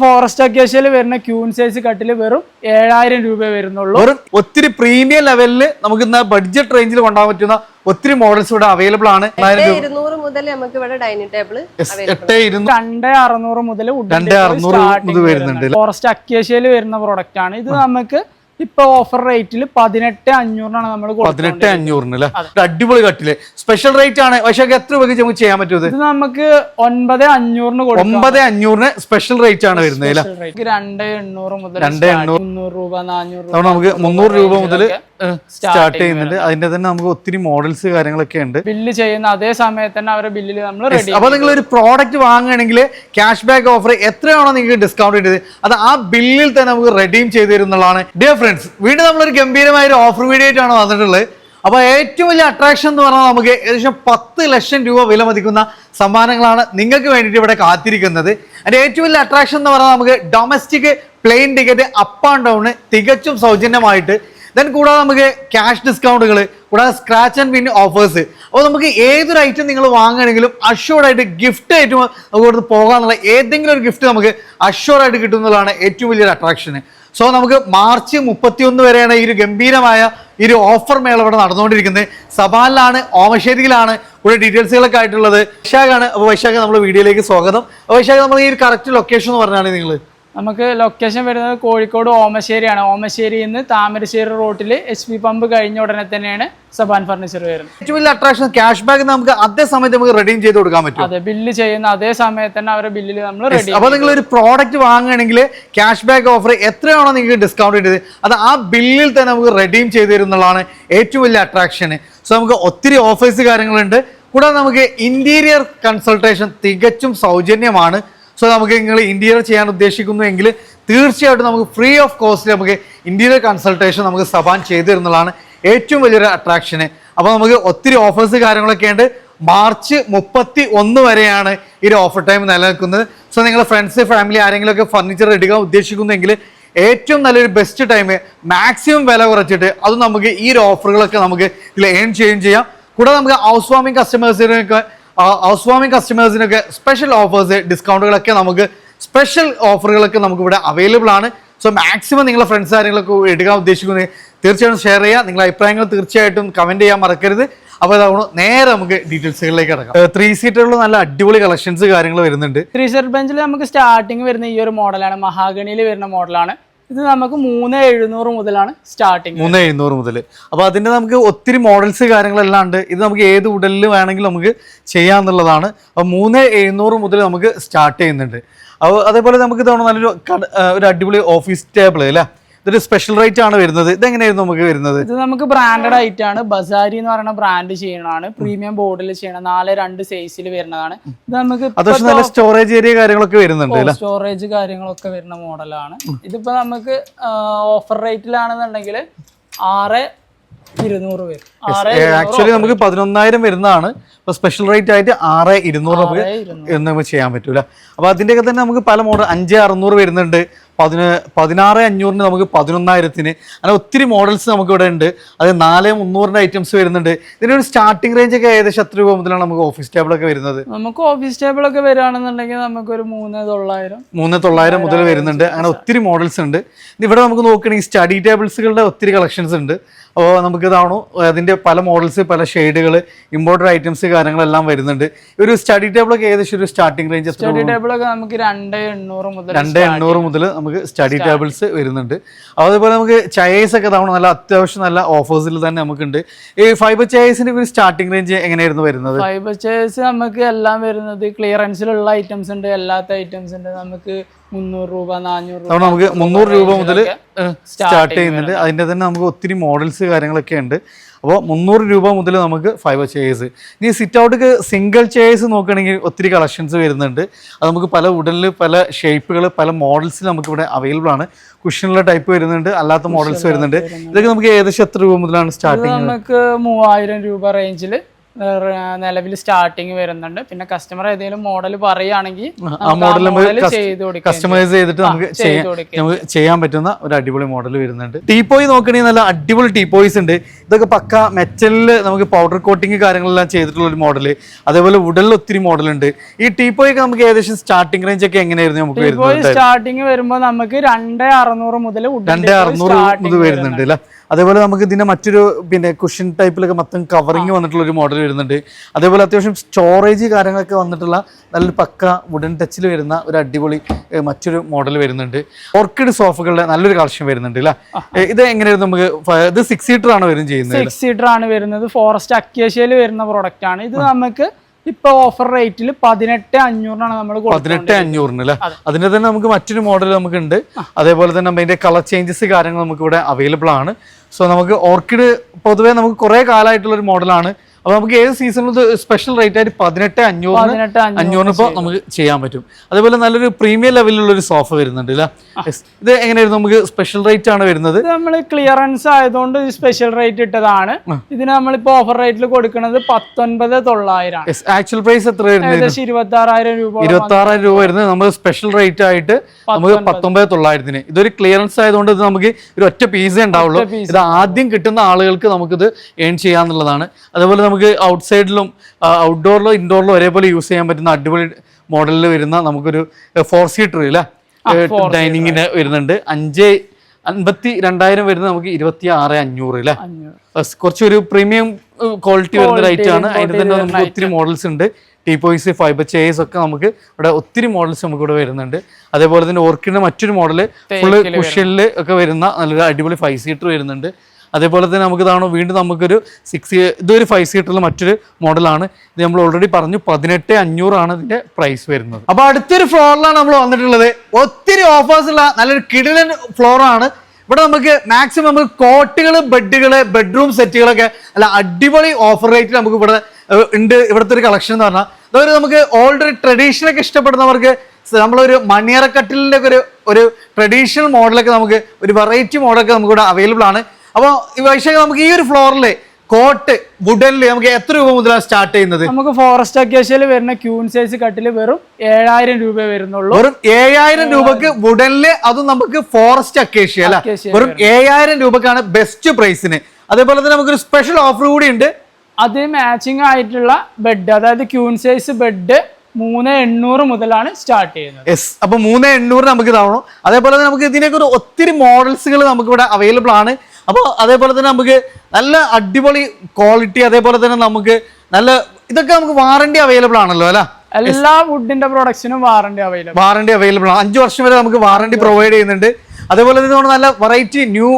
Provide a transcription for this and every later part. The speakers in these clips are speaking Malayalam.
ഫോറസ്റ്റ് അക്കേഷ്യയിൽ വരുന്ന ക്യൂൺ സൈസ് കട്ടിൽ വെറും ഏഴായിരം രൂപ വരുന്നുള്ളൂ. വെറും ഒത്തിരി പ്രീമിയം ലെവലിൽ നമുക്ക് ഇന്ന് ബഡ്ജറ്റ് റേഞ്ചിൽ കൊണ്ടുപോകാൻ പറ്റുന്ന ഒത്തിരി മോഡൽസ് ഇവിടെ അവൈലബിൾ ആണ്. ഇരുന്നൂറ് മുതൽ നമുക്ക് ഇവിടെ ഡൈനിങ് ടേബിൾ എട്ട് ഇരുന്നൂറ് രണ്ട് അറുന്നൂറ് മുതൽ രണ്ട് അറുന്നൂറ് മുതൽ വരുന്നുണ്ട്. ഫോറസ്റ്റ് അക്കേഷ്യയിൽ വരുന്ന പ്രോഡക്റ്റ് ആണ്. ഇത് നമുക്ക് ഇപ്പൊ ഓഫർ റേറ്റിൽ പതിനെട്ട് അഞ്ഞൂറിനാണ് നമ്മൾ പതിനെട്ട് അഞ്ഞൂറിന് അല്ലേ അടിപൊളി കട്ടിൽ. സ്പെഷ്യൽ റേറ്റ് ആണ്. പക്ഷെ എത്ര രൂപയ്ക്ക് നമുക്ക് ചെയ്യാൻ പറ്റുന്നത് ഇത്? നമുക്ക് ഒൻപത് അഞ്ഞൂറിന് ഒമ്പത് അഞ്ഞൂറിന് സ്പെഷ്യൽ റേറ്റ് ആണ് വരുന്നത് രണ്ട് എണ്ണൂറ് മുതൽ രണ്ട് എണ്ണൂറ്. മുന്നൂറ് രൂപ നാനൂറ് നമുക്ക് മുന്നൂറ് രൂപ മുതൽ സ്റ്റാർട്ട് ചെയ്യുന്നുണ്ട് അതിന്റെ തന്നെ നമുക്ക് ഒത്തിരി മോഡൽസ് കാര്യങ്ങളൊക്കെ ഉണ്ട്. ബില്ല് ചെയ്യുന്ന അതേ സമയത്ത് തന്നെ അവരുടെ ബില്ലിൽ നമ്മൾ റെഡി അപ്പൊ നിങ്ങൾ ഒരു പ്രോഡക്റ്റ് വാങ്ങുകയാണെങ്കിൽ ക്യാഷ് ബാക്ക് ഓഫർ എത്രയാണോ നിങ്ങൾക്ക് ഡിസ്കൗണ്ട് ചെയ്തത് അത് ആ ബില്ലിൽ തന്നെ നമുക്ക് റെഡീം ചെയ്ത് തരുന്നതാണ് ഡിയർ ഫ്രണ്ട്സ് വീണ്ടും നമ്മളൊരു ഗംഭീരമായ ഒരു ഓഫർ വീഡിയോ ആയിട്ടാണ് വന്നിട്ടുള്ളത്. അപ്പോൾ ഏറ്റവും വലിയ അട്രാക്ഷൻ എന്ന് പറഞ്ഞാൽ നമുക്ക് ഏകദേശം പത്ത് ലക്ഷം രൂപ വില മതിക്കുന്ന സമ്മാനങ്ങളാണ് നിങ്ങൾക്ക് വേണ്ടിയിട്ട് ഇവിടെ കാത്തിരിക്കുന്നത്. അതിന്റെ ഏറ്റവും വലിയ അട്രാക്ഷൻ എന്ന് പറഞ്ഞാൽ നമുക്ക് domestic plane ticket up and down തികച്ചും സൗജന്യമായിട്ട് ദെൻ കൂടാതെ നമുക്ക് ക്യാഷ് ഡിസ്കൗണ്ടുകൾ കൂടാതെ സ്ക്രാച്ച് ആൻഡ് വിൻ ഓഫേഴ്സ് അപ്പോൾ നമുക്ക് ഏതൊരു ഐറ്റം നിങ്ങൾ വാങ്ങുകയാണെങ്കിലും ആയിട്ട് ഗിഫ്റ്റ് ആയിട്ട് നമുക്ക് ഇവിടുന്ന് പോകാമെന്നുള്ള ഏതെങ്കിലും ഒരു ഗിഫ്റ്റ് നമുക്ക് ആയിട്ട് കിട്ടുന്നതാണ് ഏറ്റവും വലിയൊരു അട്രാക്ഷൻ സോ നമുക്ക് മാർച്ച് മുപ്പത്തിയൊന്ന് വരെയാണ് ഈ ഒരു ഗംഭീരമായ ഈ ഒരു ഓഫർ മേള ഇവിടെ നടന്നുകൊണ്ടിരിക്കുന്നത്. സവാലിലാണ് ഓമശ്ശേരിയിലാണ്. ഇവിടെ ഡീറ്റെയിൽസുകളൊക്കെ ആയിട്ടുള്ളത്. വൈശാഖാണ്. അപ്പോൾ വൈശാഖ് നമ്മുടെ വീഡിയോയിലേക്ക് സ്വാഗതം. വൈശാഖ് നമ്മൾ ഈ ഒരു കറക്റ്റ് ലൊക്കേഷൻ എന്ന് പറഞ്ഞാണ് നിങ്ങൾ? നമുക്ക് ലൊക്കേഷൻ വരുന്നത് കോഴിക്കോട് ഓമശ്ശേരിയാണ്. ഓമശ്ശേരിയിൽ നിന്ന് താമരശ്ശേരി റോട്ടിൽ എച്ച് പി പമ്പ് കഴിഞ്ഞ ഉടനെ തന്നെയാണ് സബാൻ ഫർണിച്ചർ വരുന്നത്. ഏറ്റവും വലിയ അട്രാക്ഷൻ ക്യാഷ് ബാക്ക് നമുക്ക് അതേ സമയത്ത് നമുക്ക് റെഡീം ചെയ്ത് കൊടുക്കാൻ പറ്റും അതെ ബില്ല് ചെയ്യുന്ന അതേ സമയത്ത് തന്നെ അവരുടെ ബില്ലിൽ നമ്മൾ റെഡി അപ്പോൾ നിങ്ങൾ ഒരു പ്രോഡക്റ്റ് വാങ്ങുകയാണെങ്കിൽ ക്യാഷ് ബാക്ക് ഓഫർ എത്രയാണോ നിങ്ങൾക്ക് ഡിസ്കൗണ്ട് ചെയ്തത് അത് ആ ബില്ലിൽ തന്നെ നമുക്ക് റെഡീം ചെയ്ത് തരുന്നതാണ് ഏറ്റവും വലിയ അട്രാക്ഷൻ സോ നമുക്ക് ഒത്തിരി ഓഫേഴ്സ് കാര്യങ്ങളുണ്ട്. കൂടാതെ നമുക്ക് ഇന്റീരിയർ കൺസൾട്ടേഷൻ തികച്ചും സൗജന്യമാണ്. സോ നമുക്ക് നിങ്ങൾ ഇന്റീരിയർ ചെയ്യാൻ ഉദ്ദേശിക്കുന്നു എങ്കിൽ തീർച്ചയായിട്ടും നമുക്ക് ഫ്രീ ഓഫ് കോസ്റ്റ് നമുക്ക് ഇന്റീരിയർ കൺസൾട്ടേഷൻ നമുക്ക് സബാൻ ചെയ്തു തരുന്നതാണ് ഏറ്റവും വലിയൊരു അട്രാക്ഷന് അപ്പോൾ നമുക്ക് ഒത്തിരി ഓഫേഴ്സ് കാര്യങ്ങളൊക്കെ ഉണ്ട്. മാർച്ച് മുപ്പത്തി ഒന്ന് വരെയാണ് ഈ ഓഫർ ടൈം നിലനിൽക്കുന്നത്. സോ നിങ്ങളുടെ ഫ്രണ്ട്സ് ഫാമിലി ആരെങ്കിലുമൊക്കെ ഫർണിച്ചർ എടുക്കാൻ ഉദ്ദേശിക്കുന്നെങ്കിൽ ഏറ്റവും നല്ലൊരു ബെസ്റ്റ് ടൈം മാക്സിമം വില കുറച്ചിട്ട് അത് നമുക്ക് ഈ ഒരു ഓഫറുകളൊക്കെ നമുക്ക് ഇതിൽ ഏൺ ചെയ്യുകയും ചെയ്യാം. കൂടാതെ നമുക്ക് ഹൗസ് വാമിംഗ് കസ്റ്റമേഴ്സിനൊക്കെ ഹൗസ് വാമിംഗ് കസ്റ്റമേഴ്സിനൊക്കെ സ്പെഷ്യൽ ഓഫേഴ്സ് ഡിസ്കൗണ്ടുകളൊക്കെ നമുക്ക് സ്പെഷ്യൽ ഓഫറുകളൊക്കെ നമുക്ക് ഇവിടെ അവൈലബിൾ ആണ്. സോ മാക്സിമം നിങ്ങളുടെ ഫ്രണ്ട്സ് ആരെങ്കിലൊക്കെ എടുക്കാൻ ഉദ്ദേശിക്കുന്നത് തീർച്ചയായിട്ടും ഷെയർ ചെയ്യുക നിങ്ങളുടെ അഭിപ്രായങ്ങൾ തീർച്ചയായിട്ടും കമന്റ് ചെയ്യാൻ മറക്കരുത്. അപ്പോൾ അതാണ് നേരെ നമുക്ക് ഡീറ്റെയിൽസുകളിലേക്ക് കിടക്കാം. ത്രീ സീറ്ററിൽ നല്ല അടിപൊളി കളക്ഷൻസ് കാര്യങ്ങൾ വരുന്നുണ്ട്. ത്രീ സീറ്റർ ബെഞ്ചിൽ നമുക്ക് സ്റ്റാർട്ടിങ് വരുന്ന ഈ ഒരു മോഡലാണ് മഹാഗണിയിൽ വരുന്ന മോഡലാണ് ഇത് നമുക്ക് മൂന്ന് എഴുന്നൂറ് മുതലാണ് സ്റ്റാർട്ടിങ് മൂന്ന് എഴുന്നൂറ് മുതൽ അപ്പോൾ അതിന്റെ നമുക്ക് ഒത്തിരി മോഡൽസ് കാര്യങ്ങളെല്ലാം ഉണ്ട്. ഇത് നമുക്ക് ഏത് ഉടലിൽ വേണമെങ്കിലും നമുക്ക് ചെയ്യാമെന്നുള്ളതാണ് അപ്പോൾ മൂന്ന് എഴുന്നൂറ് മുതൽ നമുക്ക് സ്റ്റാർട്ട് ചെയ്യുന്നുണ്ട്. അപ്പോൾ അതേപോലെ നമുക്ക് ഇതാണ് നല്ലൊരു ഒരു അടിപൊളി ഓഫീസ് ടേബിൾ അല്ലേ? ഇതൊരു സ്പെഷ്യൽ റേറ്റ് ആണ് വരുന്നത്. ഇത് ഇതെങ്ങനെയായിരുന്നു നമുക്ക് വരുന്നത്? ഇത് നമുക്ക് ബ്രാൻഡഡ് ആയിട്ട് ആണ്. ബസാരി എന്ന് പറയുന്ന ബ്രാൻഡ് ചെയ്യണതാണ്. പ്രീമിയം ബോർഡിൽ ചെയ്യണം നാല് രണ്ട് സൈസിൽ വരുന്നതാണ്. ഇത് നമുക്ക് അത്യാവശ്യം നല്ല സ്റ്റോറേജ് ഏരിയ കാര്യങ്ങളൊക്കെ വരുന്നുണ്ട് സ്റ്റോറേജ് കാര്യങ്ങളൊക്കെ വരുന്ന മോഡലാണ് ഇതിപ്പോ നമുക്ക് ഓഫർ റേറ്റിലാണെന്നുണ്ടെങ്കിൽ ആറ് ഇരുന്നൂറ് പേര് ആക്ച്വലി നമുക്ക് പതിനൊന്നായിരം വരുന്നതാണ്. ഇപ്പൊ സ്പെഷ്യൽ റേറ്റ് ആയിട്ട് ആറ് ഇരുന്നൂറ് നമുക്ക് നമുക്ക് ചെയ്യാൻ പറ്റൂല. അപ്പോൾ അതിന്റെയൊക്കെ തന്നെ നമുക്ക് പല മോഡൽ അഞ്ച് അറുന്നൂറ് വരുന്നുണ്ട്. പതിന പതിനാറ് അഞ്ഞൂറിന് നമുക്ക് പതിനൊന്നായിരത്തിന്. അങ്ങനെ ഒത്തിരി മോഡൽസ് നമുക്ക് ഇവിടെ ഉണ്ട്. അത് നാല് മുന്നൂറിന്റെ ഐറ്റംസ് വരുന്നുണ്ട്. ഇതിന്റെ ഒരു സ്റ്റാർട്ടിംഗ് റേഞ്ച് ഒക്കെ ഏകദേശം എത്ര രൂപ മുതലാണ് നമുക്ക് ഓഫീസ് ടേബിൾ ഒക്കെ വരുന്നത്? നമുക്ക് ഓഫീസ് ടേബിൾ ഒക്കെ വരികയാണെന്നുണ്ടെങ്കിൽ നമുക്ക് ഒരു മൂന്ന് തൊള്ളായിരം. മൂന്ന് തൊള്ളായിരം മുതൽ വരുന്നുണ്ട്. അങ്ങനെ ഒത്തിരി മോഡൽസ് ഉണ്ട്. ഇവിടെ നമുക്ക് നോക്കുകയാണെങ്കിൽ സ്റ്റഡി ടേബിൾസുകളുടെ ഒത്തിരി കളക്ഷൻസ് ഉണ്ട്. അപ്പോൾ നമുക്ക് ഇതാണോ അതിന്റെ പല മോഡൽസ് പല ഷെയ്ഡുകൾ ഇമ്പോർട്ടഡ് ഐറ്റംസ് കാര്യങ്ങളെല്ലാം വരുന്നുണ്ട്. ഒരു സ്റ്റഡി ടേബിളൊക്കെ ഏകദേശം ഒരു സ്റ്റാർട്ടിംഗ് റേഞ്ച് സ്റ്റഡി ടേബിളൊക്കെ നമുക്ക് രണ്ട് എണ്ണൂറ് മുതൽ രണ്ട് എണ്ണൂറ് മുതൽ നമുക്ക് സ്റ്റഡി ടേബിൾസ് വരുന്നുണ്ട്. അതേപോലെ നമുക്ക് ചയേഴ്സ് ഒക്കെ തവണ നല്ല അത്യാവശ്യം നല്ല ഓഫേഴ്സിൽ തന്നെ നമുക്കുണ്ട്. ഈ ഫൈബർ ചയേഴ്സിന്റെ ഒരു സ്റ്റാർട്ടിംഗ് റേഞ്ച് എങ്ങനെയായിരുന്നു വരുന്നത്? ഫൈബർ ചെയർസ് നമുക്ക് എല്ലാം വരുന്നത് ക്ലിയറൻസിലുള്ള ഐറ്റംസ് ഉണ്ട് അല്ലാത്ത ഐറ്റംസ് ഉണ്ട്. നമുക്ക് മുന്നൂറ് രൂപ നാനൂറ് തവണ നമുക്ക് മുന്നൂറ് രൂപ മുതൽ സ്റ്റാർട്ട് ചെയ്യുന്നുണ്ട്. അതിന്റെ തന്നെ നമുക്ക് ഒത്തിരി മോഡൽസ് കാര്യങ്ങളൊക്കെ ഉണ്ട്. അപ്പോൾ മുന്നൂറ് രൂപ മുതൽ നമുക്ക് ഫൈവ് ചെയേഴ്സ് ഇനി സിറ്റ് ഔട്ടിക്ക് സിംഗിൾ ചെയേഴ്സ് നോക്കുകയാണെങ്കിൽ ഒത്തിരി കളക്ഷൻസ് വരുന്നുണ്ട്. അത് നമുക്ക് പല ഉടലിൽ പല ഷേപ്പുകൾ പല മോഡൽസ് നമുക്ക് ഇവിടെ അവൈലബിൾ ആണ്. കുഷനുള്ള ടൈപ്പ് വരുന്നുണ്ട്. അല്ലാത്ത മോഡൽസ് വരുന്നുണ്ട്. ഇതൊക്കെ നമുക്ക് ഏകദേശം എത്ര രൂപ മുതലാണ് സ്റ്റാർട്ടിങ് നമുക്ക് മൂവായിരം രൂപ റേഞ്ചിൽ നിലവിൽ സ്റ്റാർട്ടിങ് വരുന്നുണ്ട്. പിന്നെ കസ്റ്റമർ ഏതെങ്കിലും മോഡൽ പറയുകയാണെങ്കിൽ കസ്റ്റമൈസ് ചെയ്തിട്ട് നമുക്ക് ചെയ്യാൻ പറ്റുന്ന ഒരു അടിപൊളി മോഡൽ വരുന്നുണ്ട്. ടീപ്പോയി നോക്കണെങ്കിൽ നല്ല അടിപൊളി ടീപ്പോയ്സ് ഉണ്ട്. ഇതൊക്കെ പക്ക മെറ്റലിൽ നമുക്ക് പൗഡർ കോട്ടിങ് കാര്യങ്ങളെല്ലാം ചെയ്തിട്ടുള്ള ഒരു മോഡൽ അതേപോലെ ഉടലിൽ ഒത്തിരി മോഡൽ ഉണ്ട്. ഈ ടീപ്പോയൊക്കെ നമുക്ക് ഏകദേശം സ്റ്റാർട്ടിംഗ് റേഞ്ച് ഒക്കെ എങ്ങനെയായിരുന്നു നമുക്ക് സ്റ്റാർട്ടിങ് വരുമ്പോൾ നമുക്ക് രണ്ടേ അറുന്നൂറ് മുതൽ രണ്ടേ അറുന്നൂറ് മുതൽ വരുന്നുണ്ട് അല്ലേ? അതേപോലെ നമുക്ക് ഇതിന്റെ മറ്റൊരു പിന്നെ കുഷൻ ടൈപ്പിലൊക്കെ മൊത്തം കവറിങ് വന്നിട്ടുള്ള ഒരു മോഡൽ വരുന്നുണ്ട്. അതേപോലെ അത്യാവശ്യം സ്റ്റോറേജ് കാര്യങ്ങളൊക്കെ വന്നിട്ടുള്ള നല്ലൊരു പക്ക വുഡൻ ടച്ചിൽ വരുന്ന ഒരു അടിപൊളി മറ്റൊരു മോഡൽ വരുന്നുണ്ട്. ഓർക്കിഡ് സോഫകളുടെ നല്ലൊരു കളക്ഷൻ വരുന്നുണ്ട് അല്ലേ ഇത് എങ്ങനെയായിരുന്നു നമുക്ക് ഇത് സിക്സ് സീറ്റർ ആണ് വരും ചെയ്യുന്നത് സിക്സ് സീറ്റർ ആണ് വരുന്നത്. ഫോറസ്റ്റ് അക്യേഷ്യയിൽ വരുന്ന പ്രോഡക്റ്റ് ആണ്. ഇത് നമുക്ക് ഇപ്പൊ ഓഫർ റേറ്റിൽ പതിനെട്ട് അഞ്ഞൂറിനാണ് നമ്മൾ പതിനെട്ട് അഞ്ഞൂറിന് അല്ലേ അതിന്റെ തന്നെ നമുക്ക് മറ്റൊരു മോഡൽ നമുക്ക് ഉണ്ട് അതേപോലെ തന്നെ അതിന്റെ കളർ ചേഞ്ചസ് കാര്യങ്ങൾ നമുക്ക് ഇവിടെ അവൈലബിൾ ആണ്. സോ നമുക്ക് ഓർക്കിഡ് പൊതുവേ നമുക്ക് കുറെ കാലമായിട്ടുള്ള ഒരു മോഡലാണ് അപ്പൊ നമുക്ക് ഏത് സീസണിലും സ്പെഷ്യൽ റേറ്റ് ആയിട്ട് പതിനെട്ട് അഞ്ഞൂറിന് അഞ്ഞൂറ് അഞ്ഞൂറിന് ഇപ്പോൾ നമുക്ക് ചെയ്യാൻ പറ്റും. അതേപോലെ നല്ലൊരു പ്രീമിയം ലെവലിലുള്ള ഒരു സോഫ വരുന്നുണ്ട് അല്ലേ. ഇത് എങ്ങനെയായിരുന്നു നമുക്ക് സ്പെഷ്യൽ റേറ്റ് ആണ് വരുന്നത്? നമ്മൾ ക്ലിയറൻസ് ആയതുകൊണ്ട് സ്പെഷ്യൽ റേറ്റ് ഇട്ടതാണ്. ഇതിന് നമ്മളിപ്പോ ഓഫർ റേറ്റിൽ കൊടുക്കുന്നത് പത്തൊൻപത് തൊള്ളായിരം ആക്ച്വൽ പ്രൈസ് എത്ര വരുന്നത്? ഏകദേശം ഇരുപത്തി ആറായിരം രൂപ ഇരുപത്തി ആറായിരം രൂപ വരുന്നത് നമ്മൾ സ്പെഷ്യൽ റേറ്റ് ആയിട്ട് നമുക്ക് പത്തൊമ്പത് തൊള്ളായിരത്തിന്. ഇതൊരു ക്ലിയറൻസ് ആയതുകൊണ്ട് ഇത് നമുക്ക് ഒരു ഒറ്റ പീസേ ഉണ്ടാവുള്ളൂ. ഇത് ആദ്യം കിട്ടുന്ന ആളുകൾക്ക് നമുക്കിത് ഏൺ ചെയ്യാന്നുള്ളതാണ്. അതുപോലെ നമുക്ക് ഔട്ട്സൈഡിലും ഔട്ട്ഡോറിലും ഇൻഡോറിലും ഒരേപോലെ യൂസ് ചെയ്യാൻ പറ്റുന്ന അടിപൊളി മോഡലിൽ വരുന്ന നമുക്കൊരു ഫോർ സീറ്റർ അല്ലേ ഡൈനിങ്ങിന് വരുന്നുണ്ട്. അഞ്ച് അൻപത്തി രണ്ടായിരം വരുന്നത് നമുക്ക് ഇരുപത്തി ആറ് അഞ്ഞൂറ്. അല്ലേ കുറച്ചൊരു പ്രീമിയം ക്വാളിറ്റി വരുന്ന റൈറ്റ് ആണ്. അതിന് തന്നെ നമുക്ക് ഒത്തിരി മോഡൽസ് ഉണ്ട്. ടീപോയ്സ് ഫൈബർ ചെയർസ് ഒക്കെ നമുക്ക് ഇവിടെ ഒത്തിരി മോഡൽസ് നമുക്ക് ഇവിടെ വരുന്നുണ്ട്. അതേപോലെ തന്നെ ഓർക്കിഡിന്റെ മറ്റൊരു മോഡൽ ഫുള്ള് കുഷ്യനിൽ ഒക്കെ വരുന്ന നല്ലൊരു അടിപൊളി ഫൈവ് സീറ്റർ വരുന്നുണ്ട്. അതേപോലെ തന്നെ നമുക്ക് ഇതാണോ വീണ്ടും നമുക്കൊരു സിക്സ് ഇതൊരു ഫൈവ് സീറ്ററിൽ മറ്റൊരു മോഡലാണ് ഇത് നമ്മൾ ഓൾറെഡി പറഞ്ഞു പതിനെട്ട് അഞ്ഞൂറാണ് ഇതിന്റെ പ്രൈസ് വരുന്നത്. അപ്പോൾ അടുത്തൊരു ഫ്ലോറിലാണ് നമ്മൾ വന്നിട്ടുള്ളത്. ഒത്തിരി ഓഫേഴ്സ് ഉള്ള നല്ലൊരു കിടിലൻ ഫ്ലോറാണ് ഇവിടെ നമുക്ക് മാക്സിമം നമുക്ക് കോട്ടുകൾ ബെഡുകൾ ബെഡ്റൂം സെറ്റുകളൊക്കെ അല്ല അടിപൊളി ഓഫർ റേറ്റിൽ നമുക്ക് ഇവിടെ ഉണ്ട്. ഇവിടുത്തെ ഒരു കളക്ഷൻ എന്ന് പറഞ്ഞാൽ. അതൊരു നമുക്ക് ഓൾഡ് ഓൾറെഡി ട്രഡീഷണലൊക്കെ ഇഷ്ടപ്പെടുന്നവർക്ക് നമ്മളൊരു മണിയറക്കട്ടിലിന്റെ ഒക്കെ ഒരു ഒരു ട്രഡീഷണൽ മോഡലൊക്കെ നമുക്ക് ഒരു വെറൈറ്റി മോഡലൊക്കെ നമുക്കിവിടെ അവൈലബിൾ ആണ്. അപ്പോൾ ഈ വൈശാഖ നമുക്ക് ഈ ഒരു ഫ്ലോറിൽ കോട്ട് വുഡനിൽ നമുക്ക് എത്ര രൂപ മുതലാണ് സ്റ്റാർട്ട് ചെയ്യുന്നത്? നമുക്ക് ഫോറസ്റ്റ് അക്കേഷ്യയിൽ വരുന്ന ക്യൂൺ സൈസ് കട്ടിൽ വെറും ഏഴായിരം രൂപ വരുന്നുള്ളൂ. വെറും ഏഴായിരം രൂപക്ക് വുഡനിൽ അതും നമുക്ക് ഫോറസ്റ്റ് അക്കേഷ്യ അല്ല? വെറും ഏഴായിരം രൂപക്കാണ് ബെസ്റ്റ് പ്രൈസിന് അതേപോലെ തന്നെ നമുക്കൊരു സ്പെഷ്യൽ ഓഫർ കൂടി ഉണ്ട്. അത് മാച്ചിങ് ആയിട്ടുള്ള ബെഡ് അതായത് ക്യൂൺ സൈസ് ബെഡ് മൂന്ന് എണ്ണൂറ് മുതലാണ് സ്റ്റാർട്ട് ചെയ്യുന്നത്. യെസ് അപ്പൊ മൂന്ന് എണ്ണൂറ് നമുക്ക് ഇതാവണം. അതേപോലെ തന്നെ നമുക്ക് ഇതിനൊക്കെ ഒരു ഒത്തിരി മോഡൽസുകൾ നമുക്ക് ഇവിടെ അവൈലബിൾ ആണ്. അപ്പോൾ അതേപോലെ തന്നെ നമുക്ക് നല്ല അടിപൊളി ക്വാളിറ്റി അതേപോലെ തന്നെ നമുക്ക് നല്ല ഇതൊക്കെ നമുക്ക് വാറണ്ടി അവൈലബിൾ ആണല്ലോ അല്ല? എല്ലാ വുഡിന്റെ പ്രൊഡക്ഷനും വാറണ്ടി അവൈലബിൾ വാറണ്ടി അവൈലബിൾ ആണ്. അഞ്ച് വർഷം വരെ നമുക്ക് വാറണ്ടി പ്രൊവൈഡ് ചെയ്യുന്നുണ്ട്. അതേപോലെ തന്നെ നമ്മൾ നല്ല വെറൈറ്റി ന്യൂ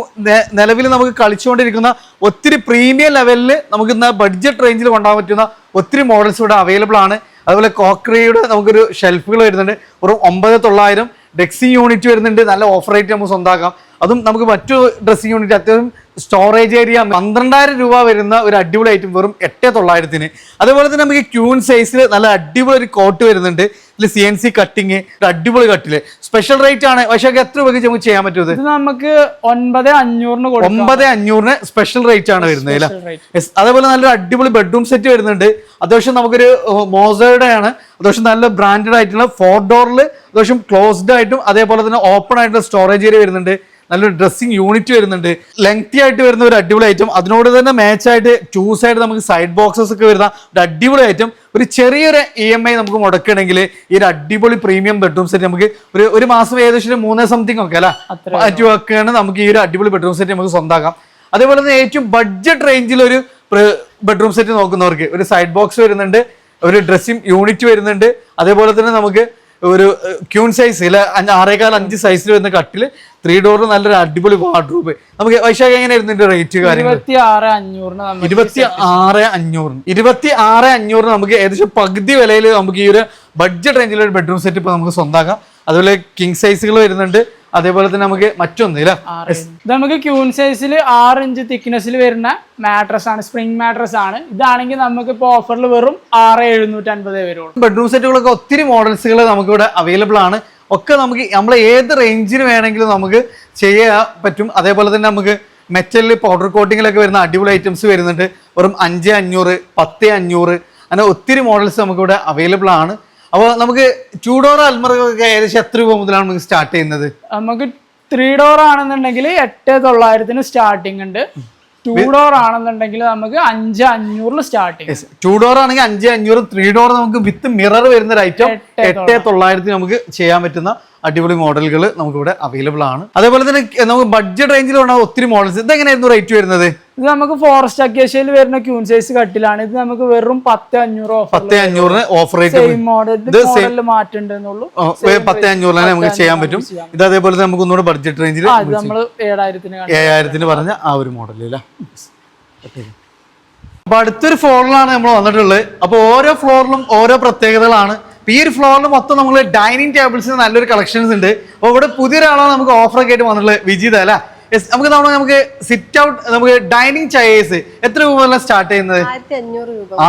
നിലവിൽ നമുക്ക് കളിച്ചുകൊണ്ടിരിക്കുന്ന ഒത്തിരി പ്രീമിയം ലെവലിൽ നമുക്ക് ഇന്ന് ബഡ്ജറ്റ് റേഞ്ചിൽ കൊണ്ടുപോകാൻ പറ്റുന്ന ഒത്തിരി മോഡൽസ് ഇവിടെ അവൈലബിൾ ആണ്. അതുപോലെ കോക്രിയുടെ നമുക്കൊരു ഷെൽഫുകൾ വരുന്നുണ്ട്. ഒരു ഒമ്പത് തൊള്ളായിരം ഡെക്സിങ് യൂണിറ്റ് വരുന്നുണ്ട്. നല്ല ഓഫർ റേറ്റ് നമുക്ക് സ്വന്തമാക്കാം അതും നമുക്ക് മറ്റു ഡ്രസ്സിംഗ് യൂണിറ്റ് അത്യാവശ്യം സ്റ്റോറേജ് ഏരിയ പന്ത്രണ്ടായിരം രൂപ വരുന്ന ഒരു അടിപൊളി ഐറ്റം വെറും എട്ട് തൊള്ളായിരത്തിന്. അതേപോലെ തന്നെ നമുക്ക് ക്യൂൺ സൈസിൽ നല്ല അടിപൊളി ഒരു കോട്ട് വരുന്നുണ്ട്. ഇതിൽ സി എൻ സി കട്ടിങ് ഒരു അടിപൊളി കട്ടിൽ സ്പെഷ്യൽ റേറ്റ് ആണ്. പക്ഷേ എത്ര രൂപയ്ക്ക് നമുക്ക് ചെയ്യാൻ പറ്റും നമുക്ക് ഒൻപത് അഞ്ഞൂറിന് ഒമ്പത് അഞ്ഞൂറിന് സ്പെഷ്യൽ റേറ്റ് ആണ് വരുന്നത്. അതേപോലെ നല്ലൊരു അടിപൊളി ബെഡ്റൂം സെറ്റ് വരുന്നുണ്ട്. അത്യാവശ്യം നമുക്കൊരു മോസയുടെ ആണ്. അത്യാവശ്യം നല്ല ബ്രാൻഡഡ് ആയിട്ടുള്ള ഫോർ ഡോറിൽ അത്യാവശ്യം ക്ലോസ്ഡ് ആയിട്ടും അതേപോലെ തന്നെ ഓപ്പൺ ആയിട്ടുള്ള സ്റ്റോറേജ് ഏരിയ വരുന്നുണ്ട്. നല്ലൊരു ഡ്രസ്സിങ് യൂണിറ്റ് വരുന്നുണ്ട്. ലെങ്തി ആയിട്ട് വരുന്ന ഒരു അടിപൊളി ഐറ്റം അതിനോട് തന്നെ മാച്ച് ആയിട്ട് ചൂസ് ആയിട്ട് നമുക്ക് സൈഡ് ബോക്സസ് ഒക്കെ വരുന്ന ഒരു അടിപൊളി ഐറ്റം ഒരു ചെറിയൊരു ഇ എം ഐ നമുക്ക് മുടക്കണമെങ്കിൽ ഈ ഒരു അടിപൊളി പ്രീമിയം ബെഡ്റൂം സെറ്റ് നമുക്ക് ഒരു ഒരു മാസം ഏകദേശം ഒരു മൂന്നേ സംതിങ് ഒക്കെ അല്ല? മാറ്റി വെക്കുകയാണ്. നമുക്ക് ഈ ഒരു അടിപൊളി ബെഡ്റൂം സെറ്റ് നമുക്ക് സ്വന്തമാക്കാം അതേപോലെ തന്നെ ഏറ്റവും ബഡ്ജറ്റ് റേഞ്ചിൽ ഒരു ബെഡ്റൂം സെറ്റ് നോക്കുന്നവർക്ക് ഒരു സൈഡ് ബോക്സ് വരുന്നുണ്ട് ഒരു ഡ്രസ്സിംഗ് യൂണിറ്റ് വരുന്നുണ്ട്. അതേപോലെ തന്നെ നമുക്ക് ഒരു ക്യൂൺ സൈസ് ഇല്ല ആറേകാൽ അഞ്ച് സൈസിൽ വരുന്ന കട്ടിൽ ത്രീ ഡോർ നല്ലൊരു അടിപൊളി വാർഡ്രോബ് നമുക്ക് വൈശാഖ് എങ്ങനെയായിരുന്നു ഇതിന്റെ റേറ്റ് കാര്യങ്ങൾ ഇരുപത്തി ആറ് അഞ്ഞൂറിന് നമുക്ക് ഇരുപത്തി ആറ് അഞ്ഞൂറിന്. ഇരുപത്തി ആറ് അഞ്ഞൂറിന് നമുക്ക് ഏകദേശം പകുതി വിലയിൽ നമുക്ക് ഈ ഒരു ബഡ്ജറ്റ് റേഞ്ചിൽ ഒരു ബെഡ്റൂം സെറ്റ് ഇപ്പൊ നമുക്ക് സ്വന്തമാക്കാം അതുപോലെ കിങ് സൈസുകൾ വരുന്നുണ്ട്. അതേപോലെ തന്നെ നമുക്ക് മറ്റൊന്നില്ല ഇത് നമുക്ക് ക്യൂൺ സൈസിൽ ആറ് ഇഞ്ച് തിക്നെസ്സിൽ വരുന്ന മാട്രസ് ആണ് സ്പ്രിംഗ് മാട്രസ് ആണ്. ഇതാണെങ്കിൽ നമുക്ക് ഇപ്പോൾ ഓഫറിൽ വെറും ആറ് എഴുന്നൂറ്റി അൻപതേ വരുള്ളൂ ബെഡ്റൂം സെറ്റുകളൊക്കെ ഒത്തിരി മോഡൽസുകൾ നമുക്ക് ഇവിടെ അവൈലബിൾ ആണ്. ഒക്കെ നമുക്ക് നമ്മൾ ഏത് റേഞ്ചിന് വേണമെങ്കിലും നമുക്ക് ചെയ്യാൻ പറ്റും. അതേപോലെ തന്നെ നമുക്ക് മെറ്റലിൽ പൗഡർ കോട്ടിങ്ങിലൊക്കെ വരുന്ന അടിപൊളി ഐറ്റംസ് വരുന്നുണ്ട്. വെറും അഞ്ച് അഞ്ഞൂറ് പത്ത് അഞ്ഞൂറ് അങ്ങനെ ഒത്തിരി മോഡൽസ് നമുക്കിവിടെ അവൈലബിൾ ആണ്. അപ്പോൾ നമുക്ക് ടു ഡോർ അൽമറൊക്കെ ഏകദേശം എത്ര രൂപ മുതലാണ് നമുക്ക് സ്റ്റാർട്ട് ചെയ്യുന്നത്? നമുക്ക് ത്രീ ഡോർ ആണെന്നുണ്ടെങ്കിൽ എട്ട് തൊള്ളായിരത്തിന് സ്റ്റാർട്ടിംഗ് ഉണ്ട്. ടു ഡോർ ആണെന്നുണ്ടെങ്കിൽ നമുക്ക് അഞ്ച് അഞ്ഞൂറിൽ സ്റ്റാർട്ടിങ് ടൂ ഡോർ ആണെങ്കിൽ അഞ്ച് അഞ്ഞൂറ് ത്രീ ഡോർ നമുക്ക് വിത്ത് മിറർ വരുന്ന ഒരു ഐറ്റം എട്ട് എട്ട് തൊള്ളായിരത്തി നമുക്ക് ചെയ്യാൻ പറ്റുന്ന അടിപൊളി മോഡലുകൾ നമുക്ക് ഇവിടെ അവൈലബിൾ ആണ്. അതേപോലെ തന്നെ നമുക്ക് ബഡ്ജറ്റ് റേഞ്ചിൽ വേണ്ട ഒത്തിരി മോഡൽസ് ഇതെങ്ങനെയായിരുന്നു റേറ്റ് വരുന്നത്? ഇത് നമുക്ക് ഫോറസ്റ്റ് അക്കേഷ്യയിൽ വരുന്ന ക്യൂൺ സൈസ് കട്ടിലാണ്. ഇത് നമുക്ക് വെറും പത്ത് അഞ്ഞൂറ് പത്ത് അഞ്ഞൂറിന് ഓഫർ റേറ്റ് മോഡൽ മോഡലിൽ മാറ്റുണ്ടെന്നുള്ളൂ പത്ത് അഞ്ഞൂറിന് നമുക്ക് ചെയ്യാൻ പറ്റും. ഇത് അതേപോലെ നമുക്ക് ഒന്നുകൂടെ ബഡ്ജറ്റ് റേഞ്ചിൽ നമ്മൾ ഏഴായിരത്തിന് പറഞ്ഞ ആ ഒരു മോഡൽ അല്ലേ? അപ്പൊ അടുത്തൊരു ഫ്ലോറിലാണ് നമ്മൾ വന്നിട്ടുള്ളത്. അപ്പൊ ഓരോ ഫ്ലോറിലും ഓരോ പ്രത്യേകതകളാണ്. ഈ ഒരു ഫ്ലോറിൽ മൊത്തം നമ്മൾ ഡൈനിങ് ടേബിൾസിന് നല്ലൊരു കളക്ഷൻസ് ഉണ്ട്. അപ്പോൾ ഇവിടെ പുതിയൊരാളാണ് നമുക്ക് ഓഫർ ഒക്കെ ആയിട്ട് വന്നിട്ടുള്ളത് വിജിത അല്ല? യെസ് നമുക്ക് നമ്മൾ നമുക്ക് സിറ്റ് ഔട്ട് നമുക്ക് ഡൈനിങ് ചെയേഴ്സ് എത്ര രൂപ മുതലാണ് സ്റ്റാർട്ട് ചെയ്യുന്നത്?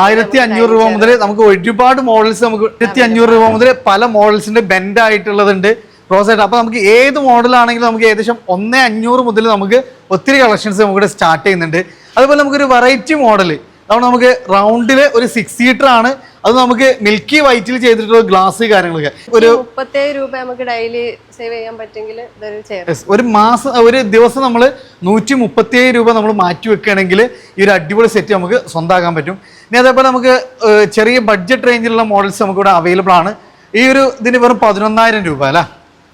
ആയിരത്തി അഞ്ഞൂറ് രൂപ മുതൽ നമുക്ക് ഒരുപാട് മോഡൽസ് നമുക്ക് ആയിരത്തി അഞ്ഞൂറ് രൂപ മുതൽ പല മോഡൽസിന്റെ ബെൻഡ് ആയിട്ടുള്ളതുണ്ട്. ക്രോസ് ആയിട്ട് അപ്പൊ നമുക്ക് ഏത് മോഡലാണെങ്കിലും നമുക്ക് ഏകദേശം ഒന്നേ അഞ്ഞൂറ് മുതൽ നമുക്ക് ഒത്തിരി കളക്ഷൻസ് നമുക്ക് സ്റ്റാർട്ട് ചെയ്യുന്നുണ്ട്. അതുപോലെ നമുക്കൊരു വെറൈറ്റി മോഡൽ അതുകൊണ്ട് നമുക്ക് റൗണ്ടിൽ ഒരു സിക്സ് സീറ്റർ ആണ്. അത് നമുക്ക് മിൽക്കി വൈറ്റിൽ ചെയ്തിട്ടുള്ള ഗ്ലാസ് കാര്യങ്ങളൊക്കെ. ഒരു മുപ്പത്തേഴ് രൂപ നമുക്ക് ഡെയിലി സേവ് ചെയ്യാൻ പറ്റുമെങ്കിൽ ഒരു മാസം ഒരു ദിവസം നമ്മൾ നൂറ്റി മുപ്പത്തിയേഴ് രൂപ നമ്മൾ മാറ്റി വെക്കുകയാണെങ്കിൽ ഈ ഒരു അടിപൊളി സെറ്റ് നമുക്ക് സ്വന്തമാക്കാൻ പറ്റും. ഇനി അതേപോലെ നമുക്ക് ചെറിയ ബഡ്ജറ്റ് റേഞ്ചിലുള്ള മോഡൽസ് നമുക്ക് ഇവിടെ അവൈലബിൾ ആണ്. ഈ ഒരു ഇതിന് വെറും പതിനൊന്നായിരം രൂപ അല്ല?